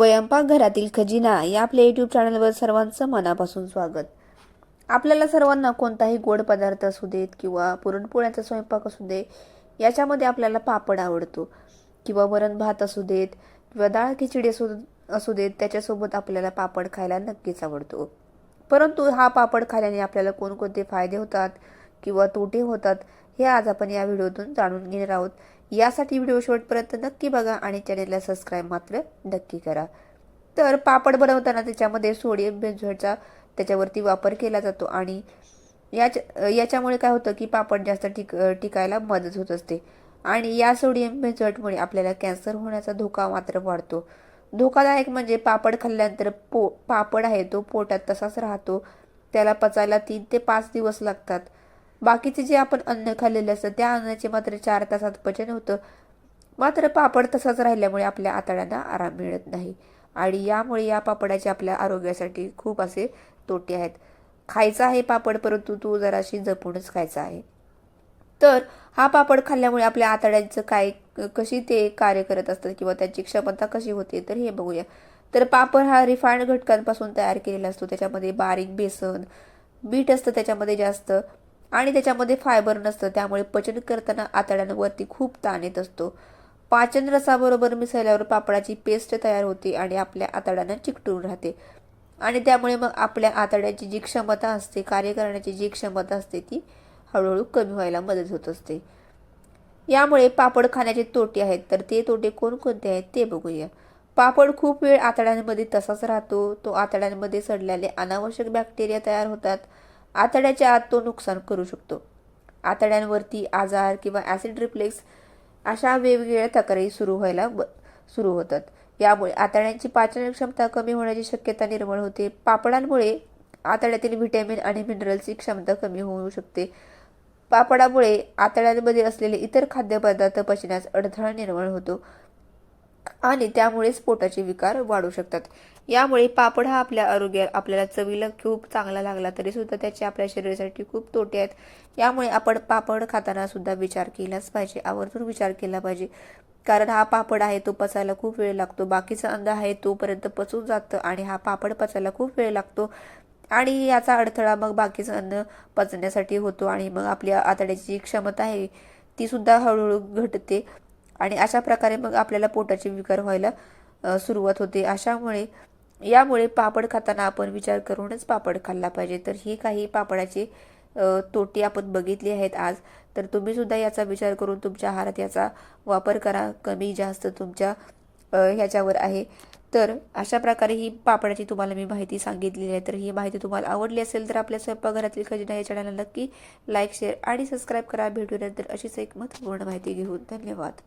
स्वयंपाकघरातील खजिना या आपल्या यूट्यूब चॅनलवर सर्वांचं मनापासून स्वागत. आपल्याला सर्वांना कोणताही गोड पदार्थ असू देत किंवा पुरणपोळ्याचा स्वयंपाक असू दे याच्यामध्ये आपल्याला पापड आवडतो किंवा वरण भात असू देत किंवा डाळ खिचडी असू असू देत त्याच्यासोबत आपल्याला पापड खायला नक्कीच आवडतो. परंतु हा पापड खाल्याने आपल्याला कोणकोणते फायदे होतात किंवा तोटे होतात हे आज आपण या व्हिडिओतून जाणून घेणार आहोत. यासाठी व्हिडिओ शेवटपर्यंत नक्की बघा आणि चॅनेलला सबस्क्राईब मात्र नक्की करा. तर पापड बनवताना त्याच्यामध्ये सोडियम बेन्झोटचा त्याच्यावरती वापर केला जातो आणि याच याच्यामुळे काय होतं की पापड जास्त टिक टिकायला मदत होत असते. आणि या सोडियम बेन्झोटमुळे आपल्याला कॅन्सर होण्याचा धोका मात्र वाढतो. धोकादायक म्हणजे पापड खाल्ल्यानंतर पो पापड आहे तो पोटात तसाच राहतो. त्याला पचायला तीन ते पाच दिवस लागतात. बाकीचे जे आपण अन्न खाल्लेले असतं त्या अन्नाचे मात्र चार तासात पचन होतं. मात्र पापड तसाच राहिल्यामुळे आपल्या आतड्यांना आराम मिळत नाही. आणि यामुळे या पापडाचे आपल्या आरोग्यासाठी खूप असे तोटे आहेत. खायचा आहे पापड परंतु तो जराशी जपूनच खायचा आहे. तर हा पापड खाल्ल्यामुळे आपल्या आतड्यांचं काय कशी ते कार्य करत असतात किंवा त्यांची क्षमता कशी होते तर हे बघूया. तर पापड हा रिफाईंड घटकांपासून तयार केलेला असतो. त्याच्यामध्ये बारीक बेसन बीट असतं त्याच्यामध्ये जास्त आणि त्याच्यामध्ये फायबर नसतं त्यामुळे पचन करताना आतड्यांवरती खूप ताण येत असतो. पाचन रसाबरोबर मिसळल्यावर पापडाची पेस्ट तयार होते आणि आपल्या आतड्यांना चिकटून राहते. आणि त्यामुळे मग आपल्या आतड्याची जी क्षमता असते कार्य करण्याची जी क्षमता असते ती हळूहळू कमी व्हायला मदत होत असते. यामुळे पापड खाण्याचे तोटे आहेत तर ते तोटे कोणकोणते आहेत ते बघूया. पापड खूप वेळ आतड्यांमध्ये तसाच राहतो तो आतड्यांमध्ये सडलेले अनावश्यक बॅक्टेरिया तयार होतात. आतड्याच्या आत तो नुकसान करू शकतो. आतड्यांवरती आजार किंवा ॲसिड रिफ्लेक्स अशा वेगवेगळ्या तक्रारी सुरू व्हायला ब सुरू होतात. यामुळे आतड्यांची पाचन क्षमता कमी होण्याची शक्यता निर्माण होते. पापडांमुळे आतड्यातील व्हिटॅमिन आणि मिनरल्सची क्षमता कमी होऊ शकते. पापडामुळे आतड्यांमध्ये असलेले इतर खाद्यपदार्थ पचण्यास अडथळा निर्माण होतो. आणि त्यामुळेच पोटाचे विकार वाढू शकतात. यामुळे पापड हा आपल्या आरोग्या आपल्याला चवीला खूप चांगला लागला तरी सुद्धा त्याचे आपल्या शरीरासाठी खूप तोटे आहेत. यामुळे आपण पापड खाताना सुद्धा विचार केलाच पाहिजे आवर्जून विचार केला पाहिजे. कारण हा पापड आहे तो पचायला खूप वेळ लागतो बाकीचा अन्न आहे तोपर्यंत पचून जातं आणि हा पापड पचायला खूप वेळ लागतो. आणि याचा अडथळा मग बाकीचं अन्न पचण्यासाठी होतो आणि मग आपल्या आतड्याची जी क्षमता आहे ती सुद्धा हळूहळू घटते. आणि अशा प्रकारे मग आपल्याला पोटाचे विकार व्हायला सुरुवात होते. अशामुळे यामुळे पापड खाताना आपण विचार करूनच पापड खाल्ला पाहिजे. तर ही काही पापडाचे तोटे आपण बघितली आहेत आज. तर तुम्ही सुद्धा याचा विचार करून तुमच्या आहारात याचा वापर करा. कमी जास्त तुमच्या ह्याच्यावर आहे. तर अशा प्रकारे ही पापडाची तुम्हाला मी माहिती सांगितलेली आहे. तर ही माहिती तुम्हाला आवडली असेल तर आपल्या स्वयंपाकघरातील खजिना या चॅनलला नक्की लाईक शेअर आणि सबस्क्राईब करा. भेटूनंतर अशीच एक महत्त्वपूर्ण माहिती घेऊन. धन्यवाद.